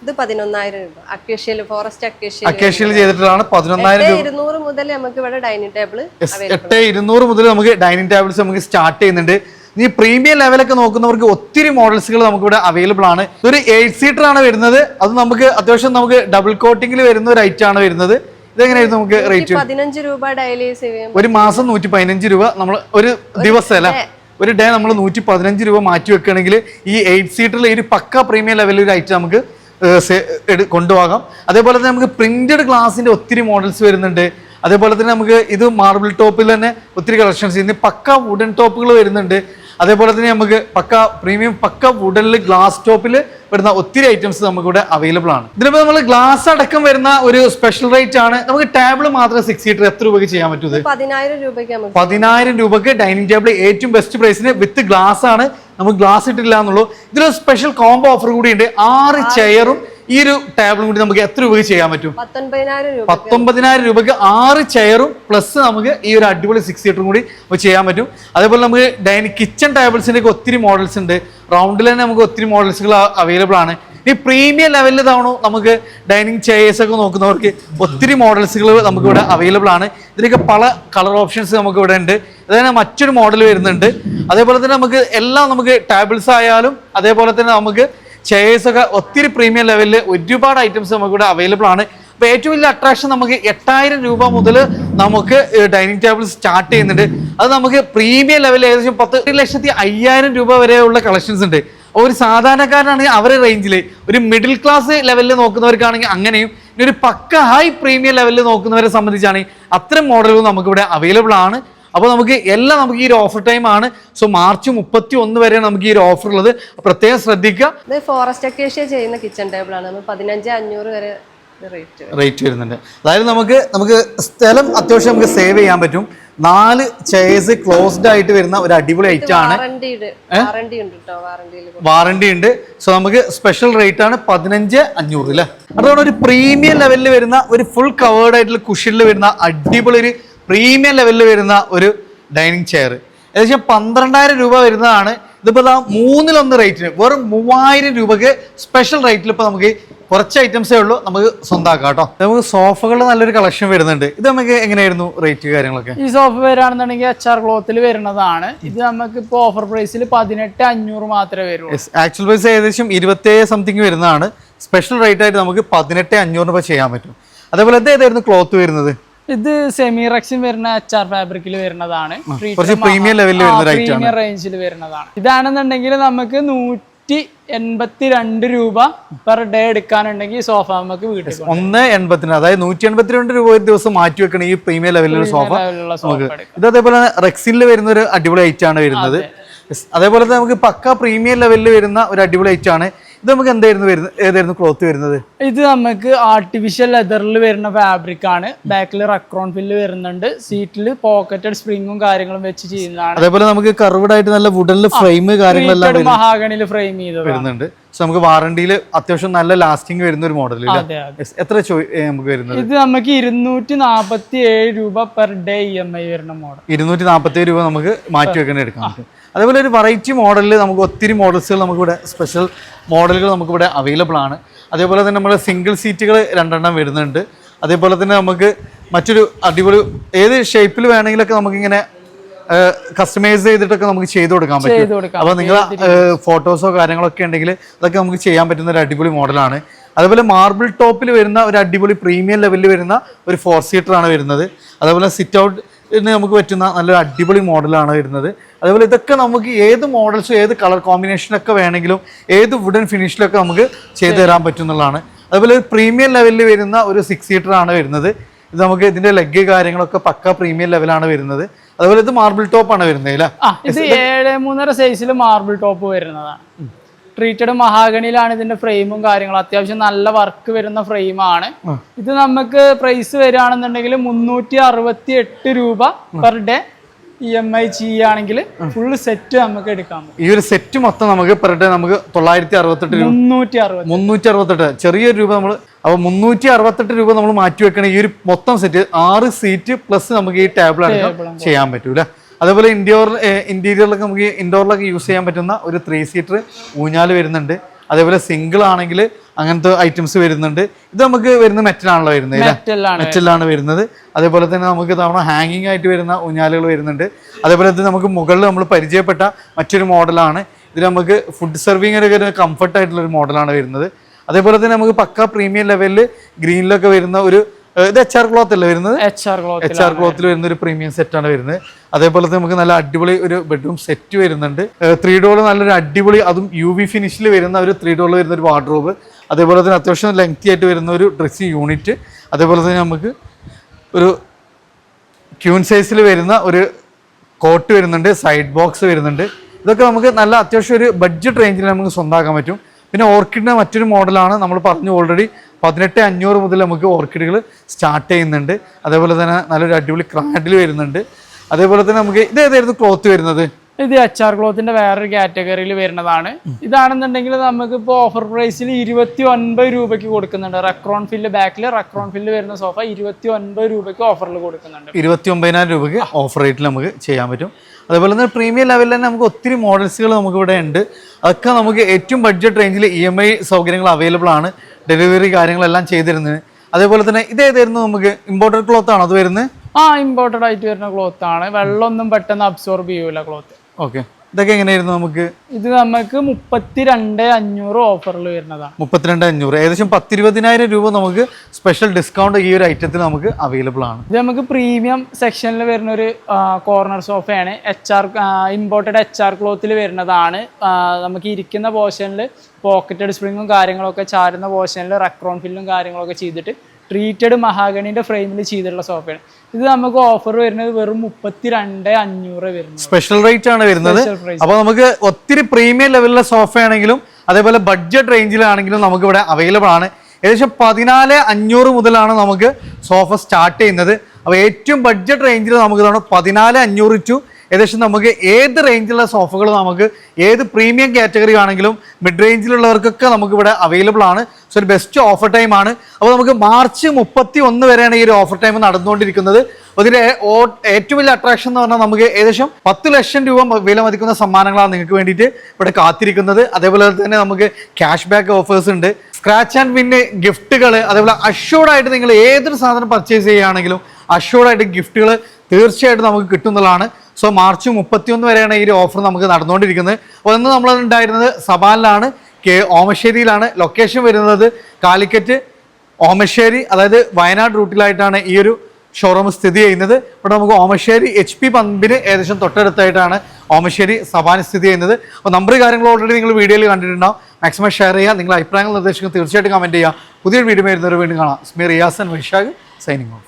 ഇത് പതിനൊന്നായിരം രൂപ. അക്വേഷ്യയിൽ ഫോറസ്റ്റ് അക്വേഷ്യയിൽ അക്കേഷ്യയിൽ ചെയ്തിട്ടുള്ളതാണ് പതിനൊന്നായിരം രൂപ. ഇരുന്നൂറ് മുതൽ നമുക്ക് ഇവിടെ ഡൈനിങ് ടേബിൾ എട്ട് ഇരുന്നൂറ് മുതൽ നമുക്ക് ഡൈനിങ് ടേബിൾസ് നമുക്ക് സ്റ്റാർട്ട് ചെയ്യുന്നുണ്ട്. ഈ പ്രീമിയം ലെവലൊക്കെ നോക്കുന്നവർക്ക് ഒത്തിരി മോഡൽസുകൾ നമുക്ക് ഇവിടെ അവൈലബിൾ ആണ്. ഒരു എയ്റ്റ് സീറ്റർ ആണ് വരുന്നത്. അത് നമുക്ക് അത്യാവശ്യം നമുക്ക് ഡബിൾ കോട്ടിംഗിൽ വരുന്ന ഒരു ഐറ്റം ആണ് വരുന്നത്. ഇതെങ്ങനെയായിരുന്നു നമുക്ക് റേറ്റ് പതിനഞ്ച് രൂപ ഡെയിലി ഒരു മാസം നൂറ്റി പതിനഞ്ച് രൂപ. നമ്മൾ ഒരു ദിവസം അല്ല? ഒരു ഡേ നമ്മൾ നൂറ്റി പതിനഞ്ച് രൂപ മാറ്റി വെക്കുകയാണെങ്കിൽ ഈ എയ്റ്റ് സീറ്ററിൽ ഒരു പക്ക പ്രീമിയം ലെവലിൽ ഒരു ഐറ്റം നമുക്ക് കൊണ്ടുപോകാം. അതേപോലെ തന്നെ നമുക്ക് പ്രിന്റഡ് ഗ്ലാസിന്റെ ഒത്തിരി മോഡൽസ് വരുന്നുണ്ട്. അതേപോലെ തന്നെ നമുക്ക് ഇത് മാർബിൾ ടോപ്പിൽ തന്നെ ഒത്തിരി കളക്ഷൻസ് ഇന്ന് പക്ക വുഡൻ ടോപ്പുകൾ വരുന്നുണ്ട്. അതേപോലെ തന്നെ നമുക്ക് പക്ക പ്രീമിയം പക്ക വുഡനിൽ ഗ്ലാസ് ടോപ്പിൽ വരുന്ന ഒത്തിരി ഐറ്റംസ് നമുക്ക് ഇവിടെ അവൈലബിൾ ആണ് ഇതിലിപ്പോൾ നമ്മൾ ഗ്ലാസ് അടക്കം വരുന്ന ഒരു സ്പെഷ്യൽ റേറ്റ് ആണ്. നമുക്ക് ടേബിൾ മാത്രം സിക്സ് സീറ്റർ എത്ര രൂപയ്ക്ക് ചെയ്യാൻ പറ്റും പതിനായിരം രൂപയ്ക്ക് പതിനായിരം ഡൈനിങ് ടേബിൾ ഏറ്റവും ബെസ്റ്റ് പ്രൈസിന് വിത്ത് ഗ്ലാസ് ആണ്. നമുക്ക് ഗ്ലാസ് ഇട്ടില്ല എന്നുള്ളൂ. ഇതിലൊരു സ്പെഷ്യൽ കോംബോ ഓഫർ കൂടി ഉണ്ട്. ആറ് ചെയറും ഈ ഒരു ടേബിളും കൂടി നമുക്ക് എത്ര രൂപയ്ക്ക് ചെയ്യാൻ പറ്റും? പത്തൊമ്പതിനായിരം രൂപയ്ക്ക്. ആറ് ചെയറും പ്ലസ് നമുക്ക് ഈ ഒരു അടിപൊളി സിക്സ് സീറ്ററും കൂടി ചെയ്യാൻ പറ്റും. അതേപോലെ നമുക്ക് ഡൈനിങ് കിച്ചൺ ടേബിൾസിന്റെ ഒക്കെ ഒത്തിരി മോഡൽസ് ഉണ്ട്. റൗണ്ടിൽ തന്നെ നമുക്ക് ഒത്തിരി മോഡൽസുകൾ അവൈലബിൾ ആണ്. ഈ പ്രീമിയം ലെവലിൽ തവണ നമുക്ക് ഡൈനിങ് ചെയേഴ്സ് ഒക്കെ നോക്കുന്നവർക്ക് ഒത്തിരി മോഡൽസുകൾ നമുക്ക് ഇവിടെ അവൈലബിൾ ആണ്. ഇതിലൊക്കെ പല കളർ ഓപ്ഷൻസ് നമുക്ക് ഇവിടെ ഉണ്ട് അതുതന്നെ മറ്റൊരു മോഡൽ വരുന്നുണ്ട്. അതേപോലെ തന്നെ നമുക്ക് എല്ലാം നമുക്ക് ടേബിൾസ് ആയാലും അതേപോലെ തന്നെ നമുക്ക് ചെയേഴ്സ് ഒക്കെ ഒത്തിരി പ്രീമിയം ലെവലിൽ ഒരുപാട് ഐറ്റംസ് നമുക്ക് ഇവിടെ അവൈലബിൾ ആണ്. അപ്പോൾ ഏറ്റവും വലിയ അട്രാക്ഷൻ നമുക്ക് എട്ടായിരം രൂപ മുതൽ നമുക്ക് ഡൈനിങ് ടേബിൾ സ്റ്റാർട്ട് ചെയ്യുന്നുണ്ട്. അത് നമുക്ക് പ്രീമിയം ലെവലിൽ ഏകദേശം പത്ത് ലക്ഷത്തി അയ്യായിരം രൂപ വരെയുള്ള കളക്ഷൻസ് ഉണ്ട്. ഒരു സാധാരണക്കാരനാണെങ്കിൽ അവരെ റേഞ്ചിൽ ഒരു മിഡിൽ ക്ലാസ് ലെവലിൽ നോക്കുന്നവർക്കാണെങ്കിൽ അങ്ങനെയും ഇനി ഒരു പക്ക ഹൈ പ്രീമിയം ലെവലിൽ നോക്കുന്നവരെ സംബന്ധിച്ചാണെങ്കിൽ അത്തരം മോഡലുകൾ നമുക്കിവിടെ അവൈലബിൾ ആണ്. അപ്പോൾ നമുക്ക് എല്ലാം നമുക്ക് ഈ ഒരു ഓഫർ ടൈം ആണ്. സോ മാർച്ച് മുപ്പത്തി ഒന്ന് വരെ നമുക്ക് ഈ ഒരു ഓഫർ ഉള്ളത്. പ്രത്യേകം ശ്രദ്ധിക്കുക. ഇത് ഫോറസ്റ്റ് അക്വേഷ്യ ചെയ്യുന്ന കിച്ചൺ ടേബിൾ ആണ്. നമ്മൾ പതിനഞ്ച് അഞ്ഞൂറ് വരെ റേറ്റ് വരുന്നുണ്ട്. അതായത് നമുക്ക് നമുക്ക് സ്ഥലം അത്യാവശ്യം നമുക്ക് സേവ് ചെയ്യാൻ പറ്റും. നാല് ചെയർസ് ക്ലോസ്ഡ് ആയിട്ട് വരുന്ന ഒരു അടിപൊളി ഐറ്റം ആണ്. വാറണ്ടി ഉണ്ട് സോ നമുക്ക് സ്പെഷ്യൽ റേറ്റ് ആണ് പതിനഞ്ച് അഞ്ഞൂറ് അല്ലേ അതുകൊണ്ട് ഒരു പ്രീമിയം ലെവലിൽ വരുന്ന ഒരു ഫുൾ കവേർഡ് ആയിട്ടുള്ള കുഷനിൽ വരുന്ന അടിപൊളി ഒരു പ്രീമിയം ലെവലിൽ വരുന്ന ഒരു ഡൈനിങ് ചെയർ ഏകദേശം പന്ത്രണ്ടായിരം രൂപ വരുന്നതാണ്. ഇതിപ്പോൾ മൂന്നിലൊന്ന് റേറ്റിന് വെറും മൂവായിരം രൂപക്ക് സ്പെഷ്യൽ റേറ്റിൽ ഇപ്പോൾ നമുക്ക് കുറച്ച് ഐറ്റംസേ ഉള്ളൂ. നമുക്ക് സ്വന്തമാക്കാം കേട്ടോ. നമുക്ക് സോഫകളുടെ നല്ലൊരു കളക്ഷൻ വരുന്നുണ്ട്. ഇത് നമുക്ക് എങ്ങനെയായിരുന്നു റേറ്റ് കാര്യങ്ങളൊക്കെ? ഈ സോഫ വരാണെന്നുണ്ടെങ്കിൽ എച്ച് ആർ ക്ലോത്തിൽ വരുന്നതാണ്. ഇത് നമുക്ക് ഇപ്പോൾ ഓഫർ പ്രൈസിൽ പതിനെട്ട് അഞ്ഞൂറ് മാത്രമേ വരുള്ളൂ. ആക്ച്വൽ പ്രൈസ് ഏകദേശം ഇരുപത്തേഴ് സംതിങ് വരുന്നതാണ്. സ്പെഷ്യൽ റേറ്റ് ആയിട്ട് നമുക്ക് പതിനെട്ട് അഞ്ഞൂറ് രൂപ ചെയ്യാൻ പറ്റും. അതേപോലെ ഇത് ഏതായിരുന്നു ക്ലോത്ത് വരുന്നത്? ഇത് സെമി റക്ഷൻ വരുന്ന എച്ച് ആർ ഫാബ്രിക്കിൽ വരുന്നതാണ്. പ്രീമിയം ലെവലിൽ വരുന്ന റേഞ്ചിൽ വരുന്നതാണ്. ഇതാണെന്നുണ്ടെങ്കിൽ നമുക്ക് നൂറ്റി എൺപത്തി രണ്ട് രൂപ പെർ ഡേ എടുക്കാനുണ്ടെങ്കിൽ സോഫ നമുക്ക് വീട്ടിൽ. ഒന്ന് എൺപത്തിന് അതായത് നൂറ്റി എൺപത്തിരണ്ട് രൂപ ഒരു ദിവസം മാറ്റി വെക്കണം ഈ പ്രീമിയം ലെവലിലുള്ള സോഫ ഇത് അതേപോലെ റെക്സിൽ വരുന്ന ഒരു അടിപൊളി ഐറ്റാണ് വരുന്നത്. അതേപോലെ തന്നെ നമുക്ക് പക്ക പ്രീമിയം ലെവലിൽ വരുന്ന ഒരു അടിപൊളി ഐറ്റം ആണ് ഇത് നമുക്ക് എന്തായിരുന്നു വരുന്നത് ഏതായിരുന്നു ക്ലോത്ത് വരുന്നത്? ഇത് നമുക്ക് ആർട്ടിഫിഷ്യൽ ലെതറിൽ വരുന്ന ഫാബ്രിക് ആണ്. ബാക്കിൽ റക്രോൺ ഫില്ല് വരുന്നുണ്ട്. സീറ്റിൽ പോക്കറ്റഡ് സ്പ്രിങ്ങും കാര്യങ്ങളും വെച്ച് ചെയ്യുന്നതാണ്. അതേപോലെ നമുക്ക് കർവ്ഡ് ആയിട്ട് നല്ല വുഡനിൽ ഫ്രെയിം കാര്യങ്ങളെല്ലാം മഹാഗണിൽ ഫ്രെയിം ചെയ്ത് വരുന്നുണ്ട്. നമുക്ക് വാറണ്ടിയിൽ അത്യാവശ്യം നല്ല ലാസ്റ്റിംഗ് വരുന്ന ഒരു മോഡൽ എത്ര നമുക്ക് വരുന്നത്? ഇത് നമുക്ക് ഇരുന്നൂറ്റി നാപ്പത്തി ഏഴ് രൂപ per day E M I വരുന്ന മോഡൽ ഇരുന്നൂറ്റി നാപ്പത്തി ഏഴ് രൂപ നമുക്ക് മാറ്റി വെക്കേണ്ടി എടുക്കാൻ പറ്റും അതേപോലെ ഒരു വെറൈറ്റി മോഡലിൽ നമുക്ക് ഒത്തിരി മോഡൽസുകൾ നമുക്കിവിടെ സ്പെഷ്യൽ മോഡലുകൾ നമുക്കിവിടെ അവൈലബിൾ ആണ്. അതേപോലെ തന്നെ നമ്മൾ സിംഗിൾ സീറ്റുകൾ രണ്ടെണ്ണം വരുന്നുണ്ട്. അതേപോലെ തന്നെ നമുക്ക് മറ്റൊരു അടിപൊളി ഏത് ഷേപ്പിൽ വേണമെങ്കിലൊക്കെ നമുക്കിങ്ങനെ കസ്റ്റമൈസ് ചെയ്തിട്ടൊക്കെ നമുക്ക് ചെയ്തു കൊടുക്കാൻ പറ്റും. അപ്പോൾ നിങ്ങൾ ഫോട്ടോസോ കാര്യങ്ങളൊക്കെ ഉണ്ടെങ്കിൽ അതൊക്കെ നമുക്ക് ചെയ്യാൻ പറ്റുന്ന ഒരു അടിപൊളി മോഡലാണ് അതേപോലെ മാർബിൾ ടോപ്പിൽ വരുന്ന ഒരു അടിപൊളി പ്രീമിയം ലെവലിൽ വരുന്ന ഒരു ഫോർ സീറ്റർ ആണ് വരുന്നത്. അതേപോലെ സിറ്റ് ഔട്ട് നമുക്ക് പറ്റുന്ന നല്ലൊരു അടിപൊളി മോഡലാണ് വരുന്നത്. അതുപോലെ ഇതൊക്കെ നമുക്ക് ഏത് മോഡൽസും ഏത് കളർ കോമ്പിനേഷനൊക്കെ വേണമെങ്കിലും ഏത് വുഡൻ ഫിനിഷിലൊക്കെ നമുക്ക് ചെയ്തു തരാൻ പറ്റുന്നതാണ് അതുപോലെ പ്രീമിയം ലെവലിൽ വരുന്ന ഒരു സിക്സ് സീറ്റർ ആണ് വരുന്നത്. ഇത് നമുക്ക് ഇതിന്റെ ലെഗ് കാര്യങ്ങളൊക്കെ പക്ക പ്രീമിയം ലെവലാണ് വരുന്നത്. അതുപോലെ ഇത് മാർബിൾ ടോപ്പ് ആണ് വരുന്നത് ഇത് ഏഴ് മൂന്നര സൈസിൽ മാർബിൾ ടോപ്പ് വരുന്നതാണ്. ട്രീറ്റഡ് മഹാഗണിയിലാണ് ഇതിന്റെ ഫ്രെയിമും കാര്യങ്ങളും. അത്യാവശ്യം നല്ല വർക്ക് വരുന്ന ഫ്രെയിമാണ് ഇത് നമുക്ക് പ്രൈസ് വരികയാണെന്നുണ്ടെങ്കിൽ മുന്നൂറ്റി അറുപത്തി എട്ട് രൂപ per day E M I ചെയ്യുകയാണെങ്കിൽ ഫുള്ള് സെറ്റ് നമുക്ക് എടുക്കാം ഈ ഒരു സെറ്റ് മൊത്തം നമുക്ക് പെർ ഡേ നമുക്ക് തൊള്ളായിരത്തി അറുപത്തെട്ട് രൂപ. മുന്നൂറ്റി അറുപത് മുന്നൂറ്റി അറുപത്തെട്ട് ചെറിയൊരു രൂപ നമ്മൾ അപ്പോൾ മുന്നൂറ്റി അറുപത്തെട്ട് രൂപ നമ്മൾ മാറ്റി വെക്കണ ഈ ഒരു മൊത്തം സെറ്റ് ആറ് സീറ്റ് പ്ലസ് നമുക്ക് ഈ ടേബിൾ ചെയ്യാൻ പറ്റൂല അതേപോലെ ഇൻഡോർ ഇന്റീരിയറിലൊക്കെ നമുക്ക് ഇൻഡോറിലൊക്കെ യൂസ് ചെയ്യാൻ പറ്റുന്ന ഒരു ത്രീ സീറ്റർ ഊഞ്ഞാൽ വരുന്നുണ്ട്. അതേപോലെ സിംഗിൾ ആണെങ്കിൽ അങ്ങനത്തെ ഐറ്റംസ് വരുന്നുണ്ട്. ഇത് നമുക്ക് വരുന്ന മെറ്റലാണല്ലോ വരുന്നത്? മെറ്റലാണ് വരുന്നത്. അതേപോലെ തന്നെ നമുക്ക് തവണ ഹാങ്ങിങ് ആയിട്ട് വരുന്ന ഊഞ്ഞാലുകൾ വരുന്നുണ്ട്. അതേപോലെ തന്നെ നമുക്ക് മുകളിൽ നമ്മൾ പരിചയപ്പെട്ട മറ്റൊരു മോഡലാണ് ഇതിൽ നമുക്ക് ഫുഡ് സെർവിങ് ഒക്കെ കംഫർട്ട് ആയിട്ടുള്ള ഒരു മോഡലാണ് വരുന്നത്. അതേപോലെ തന്നെ നമുക്ക് പക്ക പ്രീമിയം ലെവലിൽ ഗ്രീനിലൊക്കെ വരുന്ന ഒരു ഇത് എച്ച് ആർ ക്ലോത്ത് അല്ലേ വരുന്നത് H R cloth H R ക്ലോത്തിൽ വരുന്ന ഒരു പ്രീമിയം സെറ്റ് ആണ് വരുന്നത്. അതേപോലെ തന്നെ നമുക്ക് നല്ല അടിപൊളി ഒരു ബെഡ്റൂം സെറ്റ് വരുന്നുണ്ട്. ത്രീ ഡോർ നല്ലൊരു അടിപൊളി അതും യു വി ഫിനിഷിൽ വരുന്ന ഒരു ത്രീ ഡോൾ വരുന്ന ഒരു വാർഡ്രോബ് അതേപോലെ തന്നെ അത്യാവശ്യം ലെങ്തി ആയിട്ട് വരുന്ന ഒരു ഡ്രസ്സിംഗ് യൂണിറ്റ് അതേപോലെ തന്നെ നമുക്ക് ഒരു ക്യൂൺ സൈസിൽ വരുന്ന ഒരു കോട്ട് വരുന്നുണ്ട് സൈഡ് ബോക്സ് വരുന്നുണ്ട്. ഇതൊക്കെ നമുക്ക് നല്ല അത്യാവശ്യം ഒരു ബഡ്ജറ്റ് റേഞ്ചിൽ നമുക്ക് സ്വന്തമാക്കാൻ പറ്റും. പിന്നെ ഓർക്കിഡിന്റെ മറ്റൊരു മോഡലാണ് നമ്മൾ പറഞ്ഞു ഓൾറെഡി പതിനെട്ട് അഞ്ഞൂറ് മുതൽ നമുക്ക് ഓർക്കിഡുകൾ സ്റ്റാർട്ട് ചെയ്യുന്നുണ്ട്. അതേപോലെ തന്നെ നല്ലൊരു അടിപൊളി ക്രാഡിൽ വരുന്നുണ്ട്. അതേപോലെ തന്നെ നമുക്ക് ഇത് ഏതായിരുന്നു ക്ലോത്ത് വരുന്നത്? ഇത് എച്ച് ആർ ക്ലോത്തിന്റെ വേറൊരു കാറ്റഗറിയിൽ വരുന്നതാണ്. ഇതാണെന്നുണ്ടെങ്കിൽ നമുക്ക് ഇപ്പോൾ ഓഫർ പ്രൈസിൽ ഇരുപത്തി ഒൻപത് രൂപയ്ക്ക് കൊടുക്കുന്നുണ്ട്. റക്രോൺ ഫില്ല് ബാക്കിൽ റക്രോൺ ഫില്ല് വരുന്ന സോഫ ഇരുപത്തി ഒൻപത് രൂപയ്ക്ക് ഓഫറിൽ കൊടുക്കുന്നുണ്ട്. ഇരുപത്തി ഒമ്പതിനായിരം രൂപയ്ക്ക് ഓഫർ റേറ്റിൽ നമുക്ക് ചെയ്യാൻ പറ്റും. അതേപോലെ തന്നെ പ്രീമിയം ലെവലിൽ തന്നെ നമുക്ക് ഒത്തിരി മോഡൽസുകൾ നമുക്ക് ഇവിടെ ഉണ്ട്. അതൊക്കെ നമുക്ക് ഏറ്റവും ബഡ്ജറ്റ് റേഞ്ചിൽ ഇ എം ഐ സൗകര്യങ്ങൾ അവൈലബിൾ ആണ്. ഡെലിവറി കാര്യങ്ങളെല്ലാം ചെയ്തിരുന്നത്. അതേപോലെ തന്നെ ഇതേതായിരുന്നു നമുക്ക്? ഇമ്പോർട്ടഡ് ക്ലോത്ത് ആണോ അത് വരുന്നത്? ആ ഇമ്പോർട്ടഡ് ആയിട്ട് വരുന്ന ക്ലോത്ത് ആണ്. വെള്ളമൊന്നും പെട്ടെന്ന് അബ്സോർബ് ചെയ്യൂല ക്ലോത്ത് ഓക്കെ ഇതൊക്കെ എങ്ങനെയായിരുന്നു നമുക്ക്? ഇത് നമുക്ക് മുപ്പത്തിരണ്ട് അഞ്ഞൂറ് ഓഫറിൽ വരുന്നതാണ്. മുപ്പത്തിരണ്ട് അഞ്ഞൂറ്. ഏകദേശം പത്തിരുപതിനായിരം രൂപ നമുക്ക് സ്പെഷ്യൽ ഡിസ്കൗണ്ട് ഈ ഒരു ഐറ്റത്തിൽ നമുക്ക് അവൈലബിൾ ആണ്. ഇത് നമുക്ക് പ്രീമിയം സെക്ഷനിൽ വരുന്ന ഒരു corner സോഫയാണ് H R imported H R ക്ലോത്തിൽ വരുന്നതാണ്. നമുക്ക് ഇരിക്കുന്ന പോർഷനിൽ പോക്കറ്റഡ് സ്പ്രിങ്ങും കാര്യങ്ങളൊക്കെ ചാരുന്ന പോർഷനിൽ റെക്രോൺ ഫില്ലും കാര്യങ്ങളൊക്കെ ചെയ്തിട്ട് ട്രീറ്റഡ് മഹാഗണിന്റെ ഫ്രെയിമിൽ ചെയ്തിട്ടുള്ള സോഫയാണ് ഇത് നമുക്ക് ഓഫർ വരുന്നത് വെറും മുപ്പത്തി രണ്ട് അഞ്ഞൂറ് വരുന്നത്. സ്പെഷ്യൽ റേറ്റ് ആണ് വരുന്നത്. അപ്പൊ നമുക്ക് ഒത്തിരി പ്രീമിയം ലെവലിലെ സോഫ ആണെങ്കിലും അതേപോലെ ബഡ്ജറ്റ് റേഞ്ചിലാണെങ്കിലും നമുക്ക് ഇവിടെ അവൈലബിൾ ആണ്. ഏകദേശം പതിനാല് അഞ്ഞൂറ് മുതലാണ് നമുക്ക് സോഫ സ്റ്റാർട്ട് ചെയ്യുന്നത്. അപ്പോൾ ഏറ്റവും ബഡ്ജറ്റ് റേഞ്ചിൽ നമുക്ക് പതിനാല് അഞ്ഞൂറ് ടു ഏകദേശം നമുക്ക് ഏത് റേഞ്ചിലുള്ള സോഫകൾ നമുക്ക് ഏത് പ്രീമിയം കാറ്റഗറി ആണെങ്കിലും മിഡ് റേഞ്ചിലുള്ളവർക്കൊക്കെ നമുക്ക് ഇവിടെ അവൈലബിൾ ആണ്. സോ ഒരു ബെസ്റ്റ് ഓഫർ ടൈം ആണ്. അപ്പോൾ നമുക്ക് മാർച്ച് മുപ്പത്തി ഒന്ന് വരെയാണ് ഈ ഒരു ഓഫർ ടൈം നടന്നുകൊണ്ടിരിക്കുന്നത്. അതിന്റെ ഏറ്റവും വലിയ അട്രാക്ഷൻ എന്ന് പറഞ്ഞാൽ നമുക്ക് ഏകദേശം പത്ത് ലക്ഷം രൂപ വില മതിക്കുന്ന സമ്മാനങ്ങളാണ് നിങ്ങൾക്ക് വേണ്ടിയിട്ട് ഇവിടെ കാത്തിരിക്കുന്നത്. അതേപോലെ തന്നെ നമുക്ക് ക്യാഷ് ബാക്ക് ഓഫേഴ്സ് ഉണ്ട്. സ്ക്രാച്ച് ആൻഡ് വിൻ ഗിഫ്റ്റുകൾ അതേപോലെ അഷ്യൂർഡായിട്ട് നിങ്ങൾ ഏതൊരു സാധനം പർച്ചേസ് ചെയ്യുകയാണെങ്കിലും അഷ്യൂർഡായിട്ട് ഗിഫ്റ്റുകൾ തീർച്ചയായിട്ടും നമുക്ക് കിട്ടുന്നതാണ് സോ മാർച്ച് മുപ്പത്തിയൊന്ന് വരെയാണ് ഈ ഒരു ഓഫർ നമുക്ക് നടന്നുകൊണ്ടിരിക്കുന്നത്. അപ്പോൾ ഇന്ന് നമ്മൾ ഉണ്ടായിരുന്നത് സബാലിലാണ് കെ ഓമശ്ശേരിയിലാണ്. ലൊക്കേഷൻ വരുന്നത് കാലിക്കറ്റ് ഓമശ്ശേരി അതായത് വയനാട് റൂട്ടിലായിട്ടാണ് ഈ ഒരു ഷോറൂം സ്ഥിതി ചെയ്യുന്നത്. ഇവിടെ നമുക്ക് ഓമശ്ശേരി എച്ച് പി പമ്പിന് ഏകദേശം തൊട്ടടുത്തായിട്ടാണ് ഓമശ്ശേരി സഭാൻ സ്ഥിതി ചെയ്യുന്നത്. അപ്പോൾ നമ്പർ കാര്യങ്ങൾ ഓൾറെഡി നിങ്ങൾ വീഡിയോയിൽ കണ്ടിട്ടുണ്ടാവും. മാക്സിമം ഷെയർ ചെയ്യുക നിങ്ങൾ അഭിപ്രായങ്ങൾ നിർദ്ദേശങ്ങൾ തീർച്ചയായിട്ടും കമന്റ് ചെയ്യുക. പുതിയൊരു വീഡിയോ വരുന്നവർ വീണ്ടും കാണാം. Sameer Riyasan Vaishakh signing off